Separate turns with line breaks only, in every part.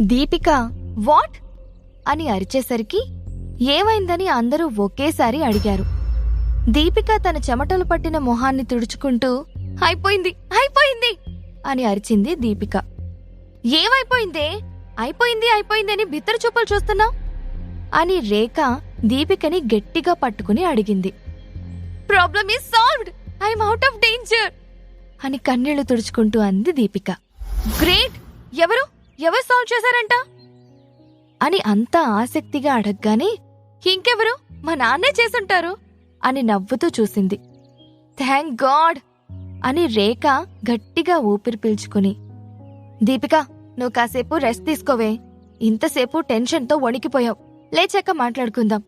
Deepika what? అని అరిచేసరికి ఏమైందని అందరూ ఒకేసారి అడిగారు. దీపిక తన చెమటలు పట్టిన మొహాన్ని తుడుచుకుంటూ అయిపోయింది అయిపోయింది! అని అరిచింది దీపిక. ఏమైపోయిందే? అయిపోయింది అయిపోయింది అని బిత్తర చూపలు చూస్తున్నావు? అని రేఖ దీపికని గట్టిగా పట్టుకుని అడిగింది. Problem is solved! I'm out of danger! అని కన్నీళ్ళు తుడుచుకుంటూ అంది దీపిక. గ్రేట్! ఎవరు? ఎవరు సాల్వ్ చేశారంట? అని అంత ఆసక్తిగా అడగగానే ఇంకెవరు? మా నాన్నే చేసుంటారు అని నవ్వుతూ చూసింది. థ్యాంక్ గాడ్ అని రేఖ గట్టిగా ఊపిరి పీల్చుకుని దీపిక నువ్వు కాసేపు రెస్ట్ తీసుకోవే. ఇంతసేపు టెన్షన్తో వణికిపోయావు. లేచాక మాట్లాడుకుందాం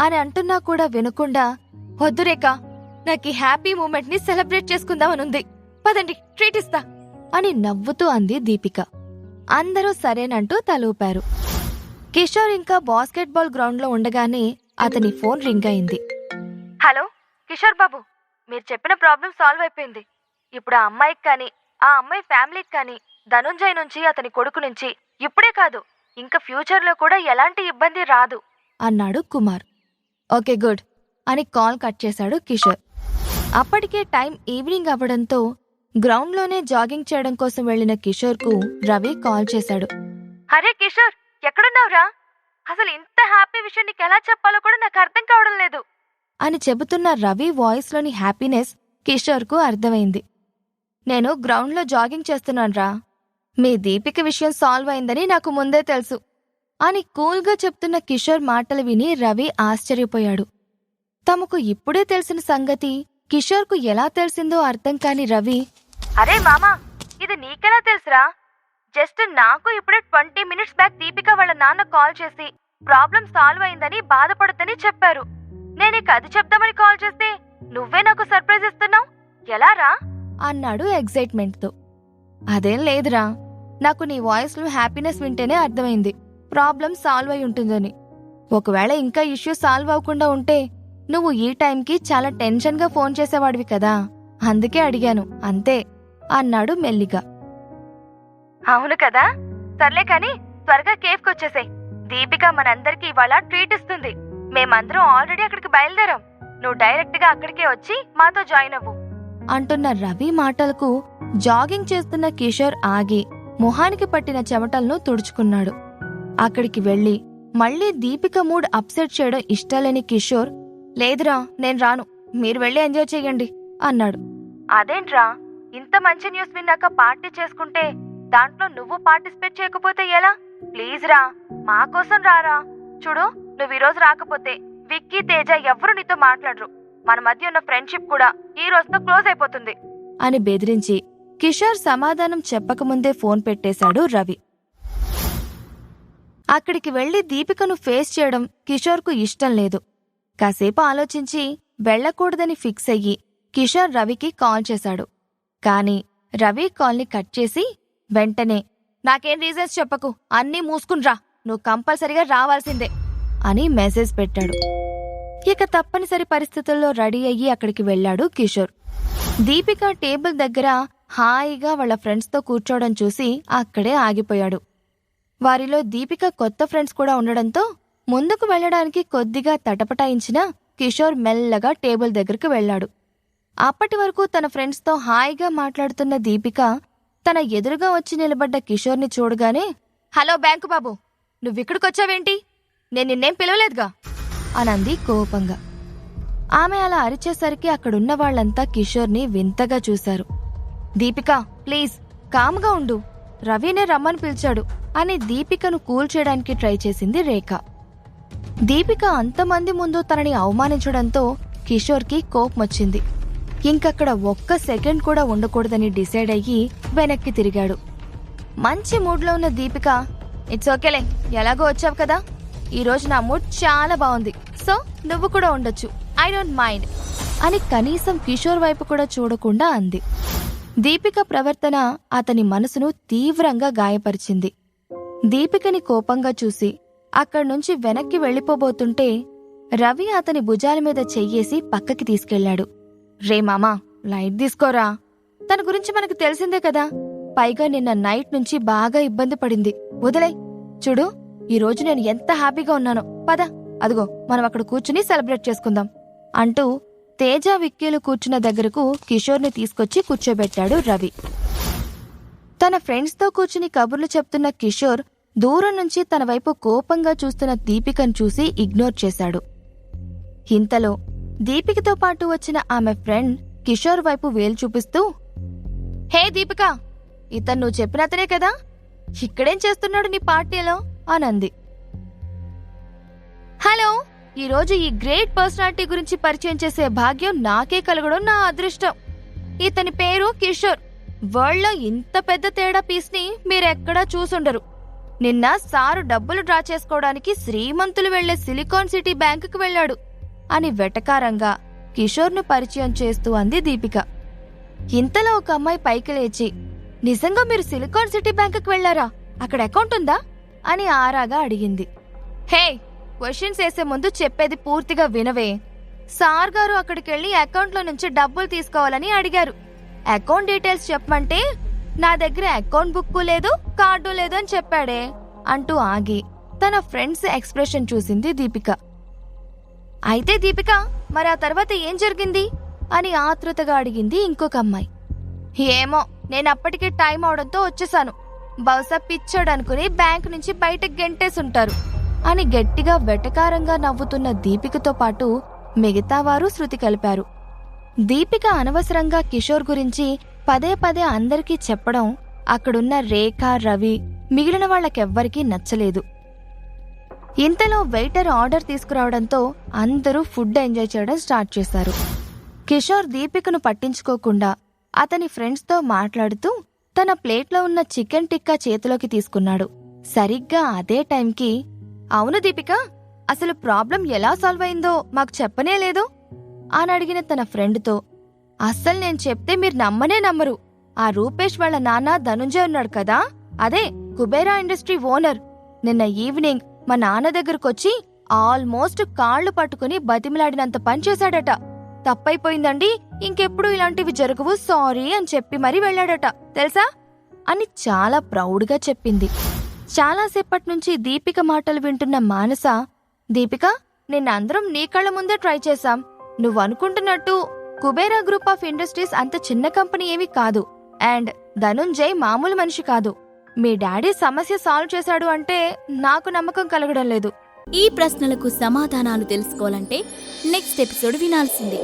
అని అంటున్నా కూడా వినకుండా వద్దు రేఖ నాకు ఈ హ్యాపీ మూమెంట్ని సెలబ్రేట్ చేసుకుందామనుంది. పదండి ట్రీట్ ఇస్తా అని నవ్వుతూ అంది దీపిక. అందరూ సరేనంటూ తలూపారు. కిషోర్ ఇంకా బాస్కెట్బాల్ గ్రౌండ్లో ఉండగానే అతని ఫోన్ రింగ్ అయింది. హలో కిషోర్ బాబు మీరు చెప్పిన ప్రాబ్లం సాల్వ్ అయిపోయింది. ఇప్పుడు ఆ అమ్మాయికి కానీ ఆ అమ్మాయి ఫ్యామిలీకి కానీ ధనుంజయ్ నుంచి అతని కొడుకు నుంచి ఇప్పుడే కాదు ఇంకా ఫ్యూచర్లో కూడా ఎలాంటి ఇబ్బంది రాదు. అన్నాడు కుమార్. ఓకే గుడ్ అని కాల్ కట్ చేశాడు కిషోర్. అప్పటికే టైం ఈవినింగ్ అవ్వడంతో గ్రౌండ్లోనే జాగింగ్ చేయడం కోసం వెళ్ళిన కిషోర్కు రవి కాల్ చేశాడు. అరే కిషోర్ ఎక్కడున్నావురా? అసలు ఇంత హ్యాపీ విషయం నీకు ఎలా చెప్పాలో కూడా నాకు అర్థం కావడం లేదు. అని చెబుతున్న రవి వాయిస్లోని హ్యాపీనెస్ కిషోర్కు అర్థమైంది. నేను గ్రౌండ్లో జాగింగ్ చేస్తున్నాన్రా. మీ దీపిక విషయం సాల్వ్ అయిందని నాకు ముందే తెలుసు. అని కూల్గా చెప్తున్న కిషోర్ మాటలు విని రవి ఆశ్చర్యపోయాడు. తమకు ఇప్పుడే తెలిసిన సంగతి కిషోర్కు ఎలా తెలిసిందో అర్థం కాని రవి అరే మామా ఇది నీకెలా తెలుసురా? జస్ట్ నాకు ఇప్పుడే ట్వంటీ మినిట్స్ బ్యాక్ దీపిక వాళ్ళ నాన్న కాల్ చేసి ప్రాబ్లం సాల్వ్ అయిందని బాధపడద్దని చెప్పారు. నేను ఇక అది చెప్దామని కాల్ చేస్తే నువ్వే నాకు సర్ప్రైజ్ ఇస్తున్నావు? ఎలారా? అన్నాడు ఎగ్జైట్మెంట్తో. అదేం లేదురా నాకు నీ వాయిస్లో హ్యాపీనెస్ వింటేనే అర్థమైంది. ప్రాబ్లం సాల్వ్ అయి ఉంటుందని. ఒకవేళ ఇంకా ఇష్యూ సాల్వ్ అవ్వకుండా ఉంటే నువ్వు ఈ టైంకి చాలా టెన్షన్గా ఫోన్ చేసేవాడివి కదా. అందుకే అడిగాను అంతే. అన్నాడు మెల్లిగా. అవును కదా? సర్లే కాని త్వరగా కేఫ్కి వచ్చేసాయి దీపిక మనందరికీ ఇవాళ ట్రీట్ ఇస్తుంది. మేమందరం ఆల్రెడీ అక్కడికి బయలుదేరాం. నువ్వు డైరెక్ట్గా అక్కడికే వచ్చి మాతో జాయిన్ అవ్వు. అంటున్న రవి మాటలకు జాగింగ్ చేస్తున్న కిషోర్ ఆగి మొహానికి పట్టిన చెమటలను తుడుచుకున్నాడు. అక్కడికి వెళ్ళి మళ్ళీ దీపిక మూడ్ అప్సెట్ చేయడం ఇష్టలేని కిషోర్ లేదురా నేను రాను. మీరు వెళ్ళి ఎంజాయ్ చేయండి అన్నాడు. అదేంట్రా? ఇంత మంచి న్యూస్ విన్నాక పార్టీ చేసుకుంటే దాంట్లో నువ్వు పార్టిసిపేట్ చేయకపోతే ఎలా? ప్లీజ్ రా మా కోసం రారా. చూడు నువ్వు ఈరోజు రాకపోతే విక్కీ తేజ ఎవ్వరు నీతో మాట్లాడరు. మన మధ్య ఉన్న ఫ్రెండ్షిప్ కూడా ఈ రోజుతో క్లోజ్ అయిపోతుంది. అని బెదిరించి కిషోర్ సమాధానం చెప్పకముందే ఫోన్ పెట్టేశాడు రవి. అక్కడికి వెళ్ళి దీపికను ఫేస్ చేయడం కిషోర్కు ఇష్టం లేదు. కాసేపు ఆలోచించి వెళ్ళకూడదని ఫిక్స్ అయ్యి కిషోర్ రవికి కాల్ చేశాడు. కాని రవి కాల్ని కట్ చేసి వెంటనే నాకేం రీజన్స్ చెప్పకు అన్నీ మూసుకునిరా నువ్వు కంపల్సరిగా రావాల్సిందే అని మెసేజ్ పెట్టాడు. ఇక తప్పనిసరి పరిస్థితుల్లో రెడీ అయ్యి అక్కడికి వెళ్ళాడు కిషోర్. దీపిక టేబుల్ దగ్గర హాయిగా వాళ్ళ ఫ్రెండ్స్తో కూర్చోవడం చూసి అక్కడే ఆగిపోయాడు. వారిలో దీపిక కొత్త ఫ్రెండ్స్ కూడా ఉండడంతో ముందుకు వెళ్ళడానికి కొద్దిగా తటపటాయించిన కిషోర్ మెల్లగా టేబుల్ దగ్గరకు వెళ్ళాడు. అప్పటి వరకు తన ఫ్రెండ్స్తో హాయిగా మాట్లాడుతున్న దీపిక తన ఎదురుగా వచ్చి నిలబడ్డ కిషోర్ని చూడగానే హలో బ్యాంకు బాబు నువ్విక్కడికొచ్చావేంటి నేను నిన్నేం పిలవలేదుగా? అనంది కోపంగా. ఆమె అలా అరిచేసరికి అక్కడున్న వాళ్ళంతా కిషోర్ని వింతగా చూశారు. దీపిక ప్లీజ్ కామ్గా ఉండు. రవినే రమ్మని పిలిచాడు అని దీపికను కూల్ చేయడానికి ట్రై చేసింది రేఖ. దీపిక అంతమంది ముందు తనని అవమానించడంతో కిషోర్కి కోపమొచ్చింది. ఇంకక్కడ ఒక్క సెకండ్ కూడా ఉండకూడదని డిసైడ్ అయ్యి వెనక్కి తిరిగాడు. మంచి మూడ్లో ఉన్న దీపిక ఇట్స్ ఓకేలే ఎలాగో వచ్చావు కదా? ఈరోజు నా మూడ్ చాలా బాగుంది. సో నువ్వు కూడా ఉండొచ్చు. ఐ డోంట్ మైండ్ అని కనీసం కిషోర్ వైపు కూడా చూడకుండా అంది. దీపిక ప్రవర్తన అతని మనసును తీవ్రంగా గాయపరిచింది. దీపికని కోపంగా చూసి అక్కడి నుంచి వెనక్కి వెళ్ళిపోబోతుంటే రవి అతని భుజాల మీద చెయ్యేసి పక్కకి తీసుకెళ్ళాడు రే మామా లైట్ తీసుకోరా. తన గురించి మనకు తెలిసిందే కదా. పైగా నిన్న నైట్ నుంచి బాగా ఇబ్బంది పడింది. వదిలే. చూడు ఈ రోజు నేను ఎంత హ్యాపీగా ఉన్నానో. పద అదిగో మనం అక్కడ కూర్చుని సెలబ్రేట్ చేసుకుందాం. అంటూ తేజ విక్కీలు కూర్చున్న దగ్గరకు కిషోర్ని తీసుకొచ్చి కూర్చోబెట్టాడు రవి. తన ఫ్రెండ్స్తో కూర్చుని కబుర్లు చెప్తున్న కిషోర్ దూరం నుంచి తన వైపు కోపంగా చూస్తున్న దీపికను చూసి ఇగ్నోర్ చేశాడు. ఇంతలో దీపికతో పాటు వచ్చిన ఆమె ఫ్రెండ్ కిషోర్ వైపు వేలు చూపిస్తూ హే దీపిక ఇతను నువ్వు చెప్పినతనే కదా? ఇక్కడేం చేస్తున్నాడు నీ పార్టీలో? అనంది. హలో ఈరోజు ఈ గ్రేట్ పర్సనాలిటీ గురించి పరిచయం చేసే భాగ్యం నాకే కలగడం నా అదృష్టం. ఇతని పేరు కిషోర్. వరల్డ్లో ఇంత పెద్ద తేడా పీస్ని మీరెక్కడా చూసుండరు. నిన్న సారు డబ్బులు డ్రా చేసుకోవడానికి శ్రీమంతులు వెళ్ళే సిలికాన్ సిటీ బ్యాంకుకు వెళ్ళాడు. అని వెటకారంగా కిషోర్ను పరిచయం చేస్తూ అంది దీపిక. ఇంతలో ఒక అమ్మాయి పైకి లేచి నిజంగా మీరు సిలికాన్ సిటీ బ్యాంకుకి వెళ్ళారా అక్కడ అకౌంట్ ఉందా? అని ఆరాగా అడిగింది. హే క్వశ్చన్స్ వేసే ముందు చెప్పేది పూర్తిగా వినవే. సార్ గారు అక్కడికెళ్ళి అకౌంట్లో నుంచి డబ్బులు తీసుకోవాలని అడిగారు. అకౌంట్ డీటెయిల్స్ చెప్పమంటే నా దగ్గర అకౌంట్ బుక్ లేదు కార్డు లేదు అని చెప్పాడే అంటూ ఆగి తన ఫ్రెండ్స్ ఎక్స్ప్రెషన్ చూసింది దీపిక. అయితే దీపిక మరి ఆ తర్వాత ఏం జరిగింది? అని ఆతృతగా అడిగింది ఇంకొక అమ్మాయి. ఏమో నేను అప్పటికే టైం అవడంతో వచ్చేసాను. బహుశా పిచ్చాడు అనుకుని బ్యాంక్ నుంచి బయటకు గెంటేసుంటారు అని గట్టిగా వెటకారంగా నవ్వుతున్న దీపికతో పాటు మిగతా వారు శృతి కలిపారు. దీపిక అనవసరంగా కిషోర్ గురించి పదే పదే అందరికీ చెప్పడం అక్కడున్న రేఖ రవి మిగిలిన వాళ్ళకెవ్వరికీ నచ్చలేదు. ఇంతలో వెయిటర్ ఆర్డర్ తీసుకురావడంతో అందరూ ఫుడ్ ఎంజాయ్ చేయడం స్టార్ట్ చేశారు. కిషోర్ దీపికను పట్టించుకోకుండా అతని ఫ్రెండ్స్తో మాట్లాడుతూ తన ప్లేట్లో ఉన్న చికెన్ టిక్కా చేతిలోకి తీసుకున్నాడు. సరిగ్గా అదే టైంకి అవును దీపిక అసలు ప్రాబ్లం ఎలా సాల్వ్ అయిందో మాకు చెప్పనే లేదు? అని అడిగిన తన ఫ్రెండ్తో అస్సలు నేను చెప్తే మీరు నమ్మనే నమ్మరు. ఆ రూపేష్ వాళ్ళ నాన్న ధనుంజయ్ ఉన్నాడు కదా అదే కుబేరా ఇండస్ట్రీ ఓనర్. నిన్న ఈవినింగ్ మా నాన్న దగ్గరకొచ్చి ఆల్మోస్ట్ కాళ్ళు పట్టుకుని బతిమిలాడినంత పనిచేశాడట తప్పైపోయిందండి ఇంకెప్పుడు ఇలాంటివి జరగవు సారీ అని చెప్పి మరీ వెళ్ళాడట. తెలుసా? అని చాలా ప్రౌడ్గా చెప్పింది. చాలాసేపటి నుంచి దీపిక మాటలు వింటున్న మానస దీపిక నిన్నందరం నీ కళ్ళ ముందే ట్రై చేశాం. నువ్వు అనుకుంటున్నట్టు కుబేరా గ్రూప్ ఆఫ్ ఇండస్ట్రీస్ అంత చిన్న కంపెనీ ఏమీ కాదు. అండ్ ధనుంజయ్ మామూలు మనిషి కాదు. మీ డాడీ సమస్య సాల్వ్ చేశాడు అంటే నాకు నమ్మకం కలగడం లేదు.
ఈ ప్రశ్నలకు సమాధానాలు తెలుసుకోవాలంటే నెక్స్ట్ ఎపిసోడ్ వినాల్సిందే.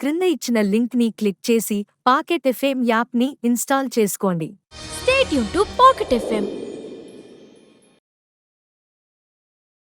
క్రింద ఇచ్చిన లింక్ని క్లిక్ చేసి పాకెట్ ఎఫ్ఎం యాప్ని ఇన్స్టాల్ చేసుకోండి.
స్టేట్ యూన్ టు పాకెట్ ఎఫ్ఎం